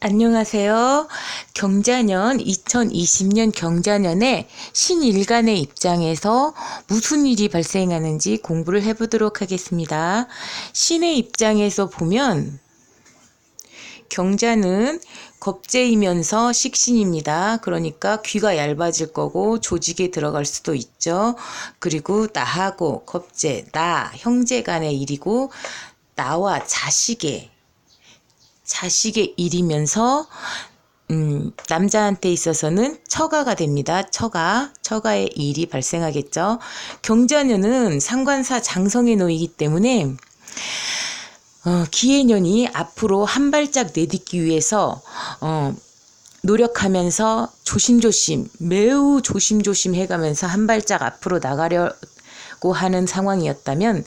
안녕하세요. 경자년 2020년 경자년에 신일간의 입장에서 무슨 일이 발생하는지 공부를 해보도록 하겠습니다. 신의 입장에서 보면 경자는 겁재이면서 식신입니다. 그러니까 귀가 얇아질 거고 조직에 들어갈 수도 있죠. 그리고 나하고 겁재, 나, 형제 간의 일이고 나와 자식의 자식의 일이면서 음, 남자한테 있어서는 처가가 됩니다. 처가, 처가의 일이 발생하겠죠. 경자년은 상관사 장성에 놓이기 때문에 어, 기해년이 앞으로 한 발짝 내딛기 위해서 어, 노력하면서 조심조심, 매우 조심조심 해가면서 한 발짝 앞으로 나가려고 하는 상황이었다면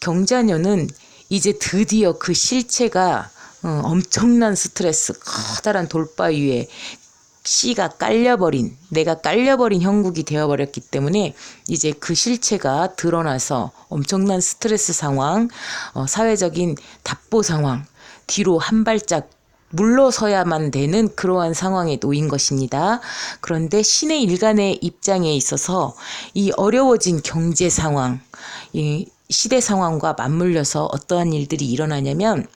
경자년은 이제 드디어 그 실체가 어, 엄청난 스트레스, 커다란 돌바 위에 씨가 깔려버린, 내가 깔려버린 형국이 되어버렸기 때문에 이제 그 실체가 드러나서 엄청난 스트레스 상황, 어, 사회적인 답보 상황, 뒤로 한 발짝 물러서야만 되는 그러한 상황에 놓인 것입니다. 그런데 신의 일간의 입장에 있어서 이 어려워진 경제 상황, 이 시대 상황과 맞물려서 어떠한 일들이 일어나냐면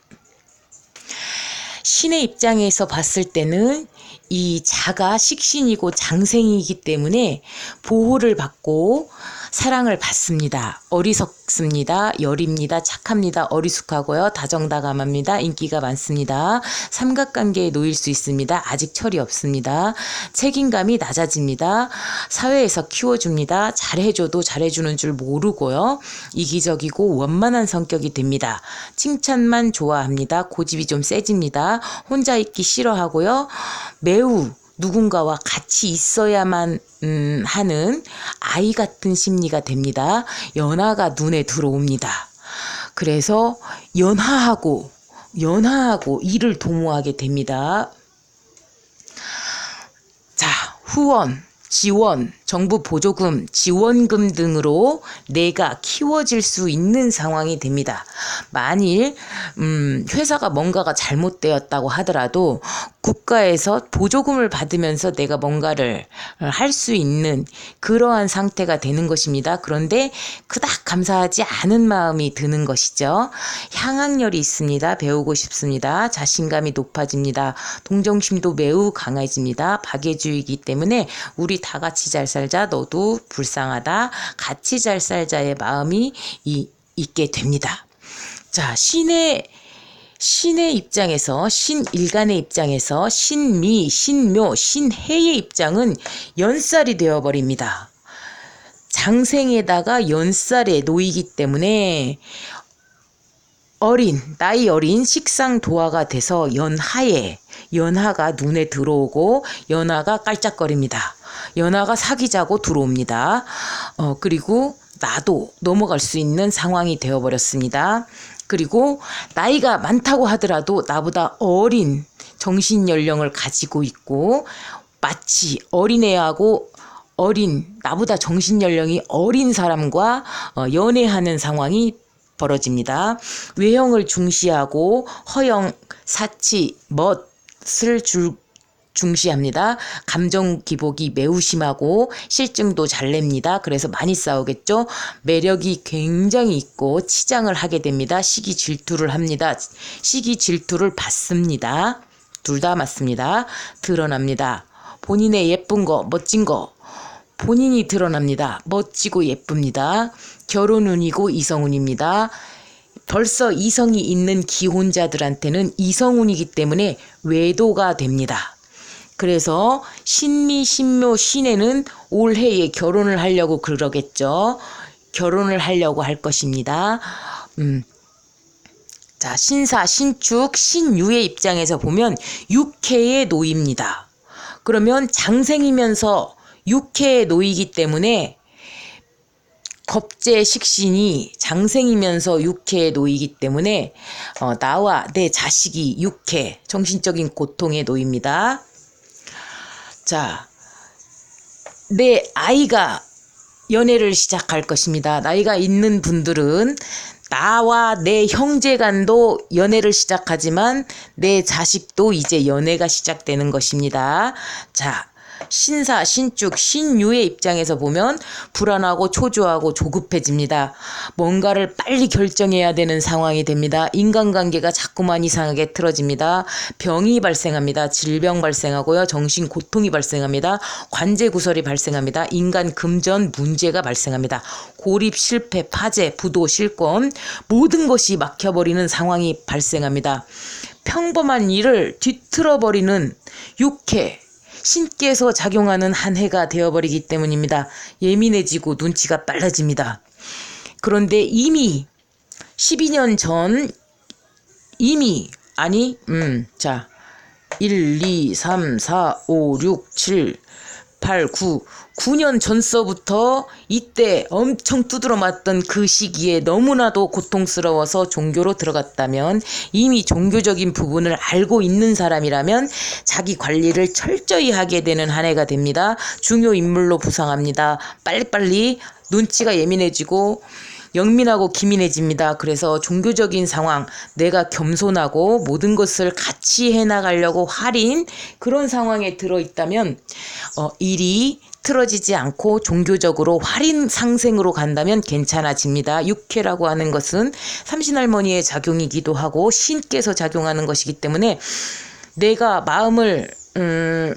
신의 입장에서 봤을 때는 이 자가 식신이고 장생이기 때문에 보호를 받고 사랑을 받습니다. 어리석습니다. 열입니다. 착합니다. 어리숙하고요. 다정다감합니다. 인기가 많습니다. 삼각관계에 놓일 수 있습니다. 아직 철이 없습니다. 책임감이 낮아집니다. 사회에서 키워줍니다. 잘해줘도 잘해주는 줄 모르고요. 이기적이고 원만한 성격이 됩니다. 칭찬만 좋아합니다. 고집이 좀 세집니다. 혼자 있기 싫어하고요. 매우 누군가와 같이 있어야만 음, 하는 아이 같은 심리가 됩니다. 연하가 눈에 들어옵니다. 그래서 연하하고 연하하고 이를 도모하게 됩니다. 자, 후원, 지원, 정부 보조금, 지원금 등으로 내가 키워질 수 있는 상황이 됩니다. 만일 음, 회사가 뭔가가 잘못되었다고 하더라도 국가에서 보조금을 받으면서 내가 뭔가를 할 수 있는 그러한 상태가 되는 것입니다. 그런데 그닥 감사하지 않은 마음이 드는 것이죠. 향학열이 있습니다. 배우고 싶습니다. 자신감이 높아집니다. 동정심도 매우 강해집니다. 박애주의이기 때문에 우리 다 같이 잘 살자 너도 불쌍하다 같이 잘 살자의 마음이 이, 있게 됩니다. 자 신의 신의 입장에서 신일간의 입장에서 신미, 신묘, 신해의 입장은 연살이 되어 버립니다. 장생에다가 연살에 놓이기 때문에 어린 나이 어린 식상 도화가 돼서 연하에 연하가 눈에 들어오고 연하가 깔짝거립니다. 연하가 사귀자고 들어옵니다. 어, 그리고 나도 넘어갈 수 있는 상황이 되어버렸습니다. 그리고 나이가 많다고 하더라도 나보다 어린 정신 연령을 가지고 있고 마치 어린애하고 어린 나보다 정신 연령이 어린 사람과 어, 연애하는 상황이 벌어집니다. 외형을 중시하고 허영, 사치, 멋을 줄 중시합니다. 감정 기복이 매우 심하고 실증도 잘 냅니다. 그래서 많이 싸우겠죠. 매력이 굉장히 있고 치장을 하게 됩니다. 시기 질투를 합니다. 시기 질투를 받습니다. 둘 다 맞습니다. 드러납니다. 본인의 예쁜 거, 멋진 거, 본인이 드러납니다. 멋지고 예쁩니다. 결혼운이고 이성운입니다. 벌써 이성이 있는 기혼자들한테는 이성운이기 때문에 외도가 됩니다. 그래서 신미, 신묘, 신에는 올해에 결혼을 하려고 그러겠죠. 결혼을 하려고 할 것입니다. 음. 자, 신사, 신축, 신유의 입장에서 보면 육해에 놓입니다. 그러면 장생이면서 육해에 놓이기 때문에 겁제 식신이 장생이면서 육해에 놓이기 때문에 어, 나와 내 자식이 육해 정신적인 고통에 놓입니다. 자, 내 아이가 연애를 시작할 것입니다. 나이가 있는 분들은 나와 내 형제 간도 연애를 시작하지만 내 자식도 이제 연애가 시작되는 것입니다. 자, 신사, 신축, 신유의 입장에서 보면 불안하고 초조하고 조급해집니다. 뭔가를 빨리 결정해야 되는 상황이 됩니다. 인간관계가 자꾸만 이상하게 틀어집니다. 병이 발생합니다. 질병 발생하고요. 정신 고통이 발생합니다. 관제 구설이 발생합니다. 인간 금전 문제가 발생합니다. 고립, 실패, 파재, 부도, 실권 모든 것이 막혀버리는 상황이 발생합니다. 평범한 일을 뒤틀어버리는 육해, 신께서 작용하는 한 해가 되어버리기 때문입니다. 예민해지고 눈치가 빨라집니다. 그런데 이미 12년 전 이미 아니 음 자 1, 2, 3, 4, 5, 6, 7, 8, 9 9년 전서부터 이때 엄청 두드러 맞던 그 시기에 너무나도 고통스러워서 종교로 들어갔다면 이미 종교적인 부분을 알고 있는 사람이라면 자기 관리를 철저히 하게 되는 한 해가 됩니다. 중요 인물로 부상합니다. 빨리빨리 눈치가 예민해지고 영민하고 기민해집니다. 그래서 종교적인 상황, 내가 겸손하고 모든 것을 같이 해나가려고 할인 그런 상황에 들어있다면 어, 일이 틀어지지 않고 종교적으로 활인 상생으로 간다면 괜찮아집니다. 육회라고 하는 것은 삼신할머니의 작용이기도 하고 신께서 작용하는 것이기 때문에 내가 마음을 음,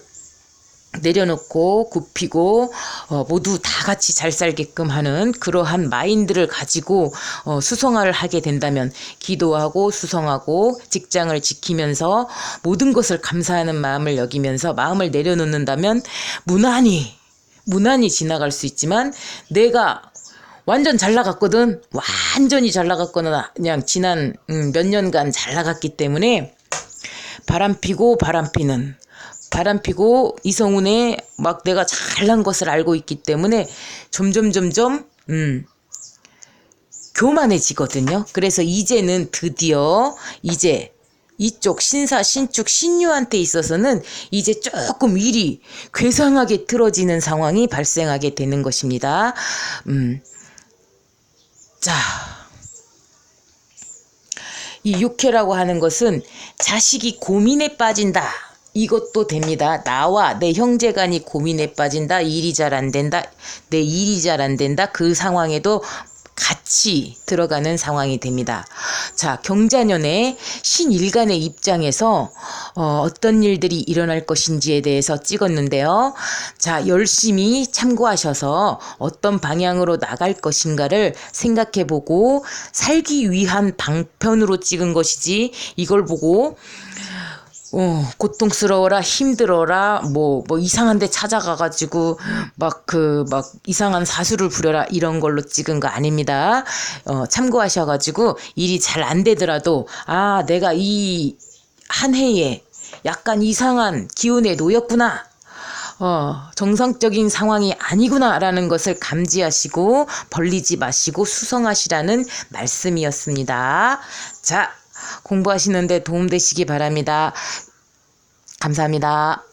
내려놓고 굽히고 어, 모두 다 같이 잘 살게끔 하는 그러한 마인드를 가지고 어, 수성화를 하게 된다면 기도하고 수성하고 직장을 지키면서 모든 것을 감사하는 마음을 여기면서 마음을 내려놓는다면 무난히 무난히 지나갈 수 있지만 내가 완전 잘 나갔거든 완전히 잘 나갔거나 그냥 지난 음, 몇 년간 잘 나갔기 때문에 바람 피고 바람 피는 바람 피고 이성운에 막 내가 잘난 것을 알고 있기 때문에 점점 점점 음 교만해지거든요. 그래서 이제는 드디어 이제 이쪽 신사 신축 신유한테 있어서는 이제 조금 일이 괴상하게 틀어지는 상황이 발생하게 되는 것입니다. 음. 자. 이 육회라고 하는 것은 자식이 고민에 빠진다. 이것도 됩니다. 나와 내 형제 간이 고민에 빠진다. 일이 잘 안 된다. 내 일이 잘 안 된다. 그 상황에도 같이 들어가는 상황이 됩니다. 자, 경자년의 신일간의 입장에서 어, 어떤 일들이 일어날 것인지에 대해서 찍었는데요. 자, 열심히 참고하셔서 어떤 방향으로 나갈 것인가를 생각해 보고 살기 위한 방편으로 찍은 것이지 이걸 보고 어, 고통스러워라, 힘들어라, 뭐, 뭐, 이상한 데 찾아가가지고, 막, 그, 막, 이상한 사수를 부려라, 이런 걸로 찍은 거 아닙니다. 어, 참고하셔가지고, 일이 잘 안 되더라도, 아, 내가 이 한 해에 약간 이상한 기운에 놓였구나. 어, 정상적인 상황이 아니구나라는 것을 감지하시고, 벌리지 마시고 수성하시라는 말씀이었습니다. 자, 공부하시는데 도움되시기 바랍니다. 감사합니다.